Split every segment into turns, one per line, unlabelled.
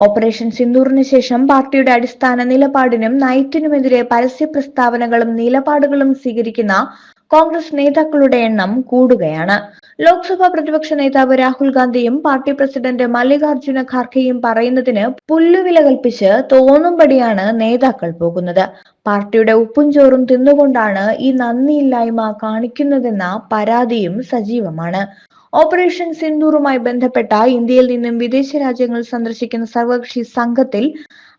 Operation സിന്ദൂറിന് ശേഷം പാർട്ടിയുടെ അടിസ്ഥാന നിലപാടിനും നയത്തിനുമെതിരെ പരസ്യ പ്രസ്താവനകളും നിലപാടുകളും സ്വീകരിക്കുന്ന കോൺഗ്രസ് നേതാക്കളുടെ എണ്ണം കൂടുകയാണ്. ലോക്സഭാ പ്രതിപക്ഷ നേതാവ് രാഹുൽ ഗാന്ധിയും പാർട്ടി പ്രസിഡന്റ് മല്ലികാർജുന ഖാർഗെയും പറയുന്നതിന് പുല്ലുവില കൽപ്പിച്ച് തോന്നുംപടിയാണ് നേതാക്കൾ പോകുന്നത്. പാർട്ടിയുടെ ഉപ്പും ചോറും തിന്നുകൊണ്ടാണ് ഈ നന്ദിയില്ലായ്മ കാണിക്കുന്നതെന്ന പരാതിയും സജീവമാണ്. ഓപ്പറേഷൻ സിന്ദൂറുമായി ബന്ധപ്പെട്ട ഇന്ത്യയിൽ നിന്നും വിദേശ രാജ്യങ്ങൾ സന്ദർശിക്കുന്ന സർവകക്ഷി സംഘത്തിൽ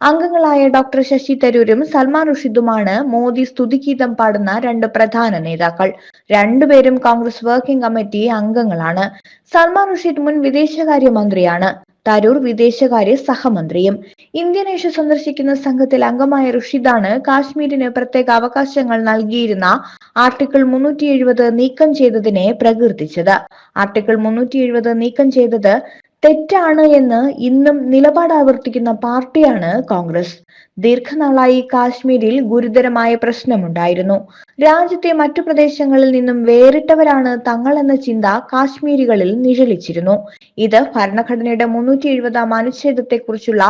അംഗങ്ങളായ ഡോക്ടർ ശശി തരൂരും സൽമാൻ റുഷിദുമാണ് മോദി സ്തുതിഗീതം പാടുന്ന രണ്ട് പ്രധാന നേതാക്കൾ. രണ്ടുപേരും കോൺഗ്രസ് വർക്കിംഗ് കമ്മിറ്റി അംഗങ്ങളാണ്. സൽമാൻ റഷീദ് മുൻ വിദേശകാര്യ മന്ത്രിയാണ്. തരൂർ വിദേശകാര്യ സഹമന്ത്രിയും. ഇന്ത്യൻ ഏഷ്യ സന്ദർശിക്കുന്ന സംഘത്തിൽ അംഗമായ റുഷിദാണ് കാശ്മീരിന് പ്രത്യേക അവകാശങ്ങൾ നൽകിയിരുന്ന ആർട്ടിക്കിൾ മുന്നൂറ്റി എഴുപത് നീക്കം ചെയ്തതിനെ പ്രകീർത്തിച്ചത്. ആർട്ടിക്കിൾ മുന്നൂറ്റി എഴുപത് നീക്കം ചെയ്തത് തെറ്റാണ് എന്ന് ഇന്നും നിലപാട് ആവർത്തിക്കുന്ന പാർട്ടിയാണ് കോൺഗ്രസ്. ദീർഘനാളായി കാശ്മീരിൽ ഗുരുതരമായ പ്രശ്നമുണ്ടായിരുന്നു. രാജ്യത്തെ മറ്റു പ്രദേശങ്ങളിൽ നിന്നും വേറിട്ടവരാണ് തങ്ങൾ എന്ന ചിന്ത കാശ്മീരികളിൽ നിഴലിച്ചിരുന്നു. ഇത് ഭരണഘടനയുടെ മുന്നൂറ്റി എഴുപതാം അനുച്ഛേദത്തെക്കുറിച്ചുള്ള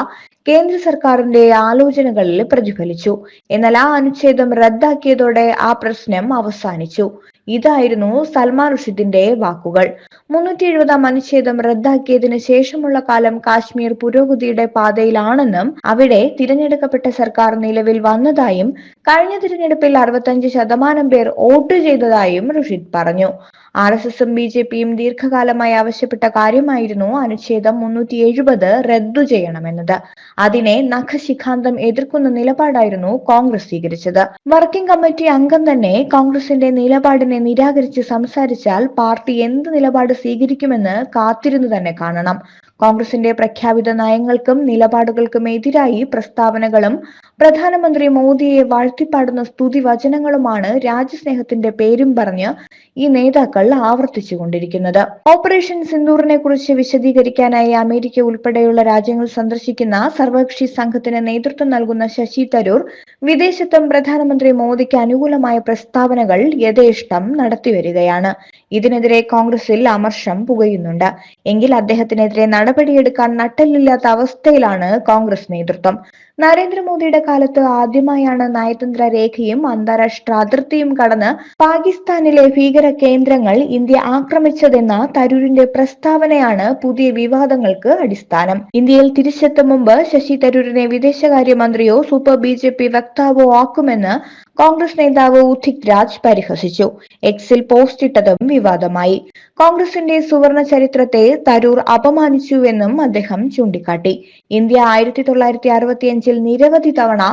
കേന്ദ്ര സർക്കാരിന്റെ ആലോചനകളിൽ പ്രതിഫലിച്ചു. എന്നാൽ ആ അനുച്ഛേദം റദ്ദാക്കിയതോടെ ആ പ്രശ്നം അവസാനിച്ചു. ഇതായിരുന്നു സൽമാൻ റുഷിദിന്റെ വാക്കുകൾ. മുന്നൂറ്റി എഴുപതാം അനുച്ഛേദം റദ്ദാക്കിയതിനു ശേഷമുള്ള കാലം കാശ്മീർ പുരോഗതിയുടെ പാതയിലാണെന്നും അവിടെ തിരഞ്ഞെടുക്കപ്പെട്ട സർക്കാർ നിലവിൽ വന്നതായും കഴിഞ്ഞ തിരഞ്ഞെടുപ്പിൽ അറുപത്തഞ്ച് ശതമാനം പേർ വോട്ട് ചെയ്തതായും റുഷിദ് പറഞ്ഞു. ആർ എസ് എസും ബി ജെ പിയും ദീർഘകാലമായി ആവശ്യപ്പെട്ട കാര്യമായിരുന്നു അനുച്ഛേദം മുന്നൂറ്റി എഴുപത് റദ്ദു ചെയ്യണമെന്നത്. അതിനെ നഖശിഖാന്തം എതിർക്കുന്ന നിലപാടായിരുന്നു കോൺഗ്രസ് സ്വീകരിച്ചത്. വർക്കിംഗ് കമ്മിറ്റി അംഗം തന്നെ കോൺഗ്രസിന്റെ നിലപാടിനെ നിരാകരിച്ച് സംസാരിച്ചാൽ പാർട്ടി എന്ത് നിലപാട് സ്വീകരിക്കുമെന്ന് കാത്തിരുന്നു തന്നെ കാണണം. കോൺഗ്രസിന്റെ പ്രഖ്യാപിത നയങ്ങൾക്കും നിലപാടുകൾക്കും എതിരായി പ്രസ്താവനകളും പ്രധാനമന്ത്രി മോദിയെ വാഴ്ത്തിപ്പാടുന്ന സ്തുതി വചനങ്ങളുമാണ് രാജ്യസ്നേഹത്തിന്റെ പേരും പറഞ്ഞ് ഈ നേതാക്കൾ ആവർത്തിച്ചുകൊണ്ടിരിക്കുന്നത്. ഓപ്പറേഷൻ സിന്ദൂറിനെ കുറിച്ച് വിശദീകരിക്കാനായി അമേരിക്ക ഉൾപ്പെടെയുള്ള രാജ്യങ്ങൾ സന്ദർശിക്കുന്ന സർവകക്ഷി സംഘത്തിന് നേതൃത്വം നൽകുന്ന ശശി തരൂർ വിദേശത്തും പ്രധാനമന്ത്രി മോദിക്ക് അനുകൂലമായ പ്രസ്താവനകൾ യഥേഷ്ടം നടത്തിവരികയാണ്. ഇതിനെതിരെ കോൺഗ്രസിൽ അമർഷം പുകയുന്നുണ്ട്. എങ്കിൽ അദ്ദേഹത്തിനെതിരെ നടപടിയെടുക്കാൻ നട്ടലില്ലാത്ത അവസ്ഥയിലാണ് കോൺഗ്രസ് നേതൃത്വം. നരേന്ദ്രമോദിയുടെ കാലത്ത് ആദ്യമായാണ് നയതന്ത്ര രേഖയും അന്താരാഷ്ട്ര അതിർത്തിയും കടന്ന് പാകിസ്ഥാനിലെ ഭീകര കേന്ദ്രങ്ങൾ ഇന്ത്യ ആക്രമിച്ചതെന്ന തരൂരിന്റെ പ്രസ്താവനയാണ് പുതിയ വിവാദങ്ങൾക്ക് അടിസ്ഥാനം. ഇന്ത്യയിൽ തിരിച്ചെത്തും മുമ്പ് ശശി തരൂരിനെ വിദേശകാര്യമന്ത്രിയോ സൂപ്പർ ബി ജെ പി വക്താവോ ആക്കുമെന്ന് കോൺഗ്രസ് നേതാവ് ഉദിക് രാജ് പരിഹസിച്ചു. എക്സിൽ പോസ്റ്റ് ഇട്ടതും വിവാദമായി. കോൺഗ്രസിന്റെ സുവർണ ചരിത്രത്തെ തരൂർ അപമാനിച്ചുവെന്നും അദ്ദേഹം ചൂണ്ടിക്കാട്ടി. ഇന്ത്യ ആയിരത്തി തൊള്ളായിരത്തി അറുപത്തിയഞ്ചിൽ നിരവധി തവണ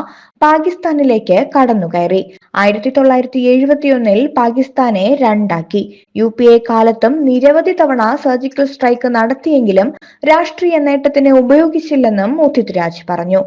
പാകിസ്ഥാനിലേക്ക് കടന്നുകയറി. ആയിരത്തി തൊള്ളായിരത്തി എഴുപത്തിയൊന്നിൽ പാകിസ്ഥാനെ രണ്ടാക്കി. യു പി എ കാലത്തും നിരവധി തവണ സർജിക്കൽ സ്ട്രൈക്ക് നടത്തിയെങ്കിലും രാഷ്ട്രീയ നേട്ടത്തിന് ഉപയോഗിച്ചില്ലെന്നും ഉദിത് രാജ് പറഞ്ഞു.